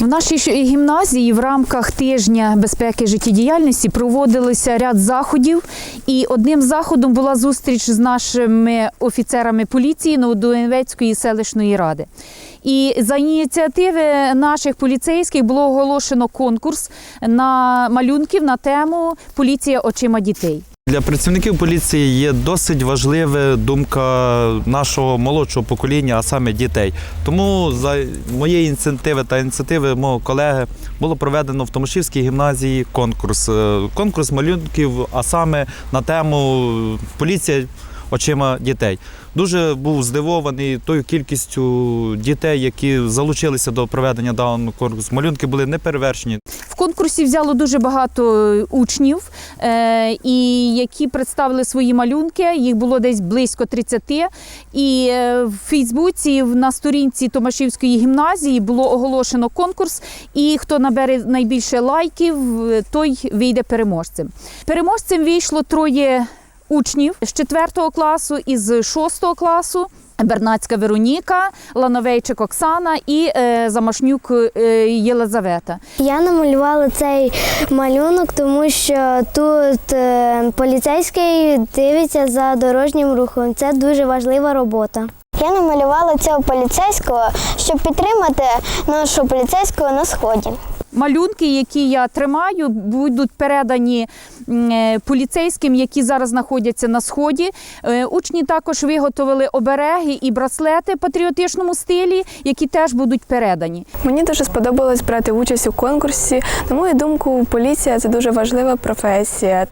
В нашій гімназії в рамках тижня безпеки життєдіяльності проводилися ряд заходів, і одним заходом була зустріч з нашими офіцерами поліції Новодонецької селищної ради. І за ініціативи наших поліцейських було оголошено конкурс на малюнків на тему Поліція очима дітей. Для працівників поліції є досить важлива думка нашого молодшого покоління, а саме дітей. Тому за моєї ініціативи та ініціативи мого колеги було проведено в Томашівській гімназії конкурс. Е, Конкурс малюнків, а саме на тему поліція очима дітей. Дуже був здивований тою кількістю дітей, які залучилися до проведення даного конкурсу. Малюнки були неперевершені. Конкурсі взяло дуже багато учнів, е, і які представили свої малюнки. Їх було десь близько 30. І е, в Фейсбуці на сторінці Томашівської гімназії було оголошено конкурс. І хто набере найбільше лайків, е, той вийде переможцем. Переможцем вийшло троє учнів з 4 класу і з 6 класу. Бернацька Вероніка, Лановейчик Оксана і е, Замашнюк е, Єлизавета. Я намалювала цей малюнок, тому що тут е, поліцейський дивиться за дорожнім рухом. Це дуже важлива робота. Я намалювала цього поліцейського, щоб підтримати нашого поліцейського на сході. Малюнки, які я тримаю, будуть передані е, поліцейським, які зараз знаходяться на сході. Е, Учні також виготовили обереги і браслети в патріотичному стилі, які теж будуть передані. Мені дуже сподобалось брати участь у конкурсі. На мою думку, поліція це дуже важлива професія.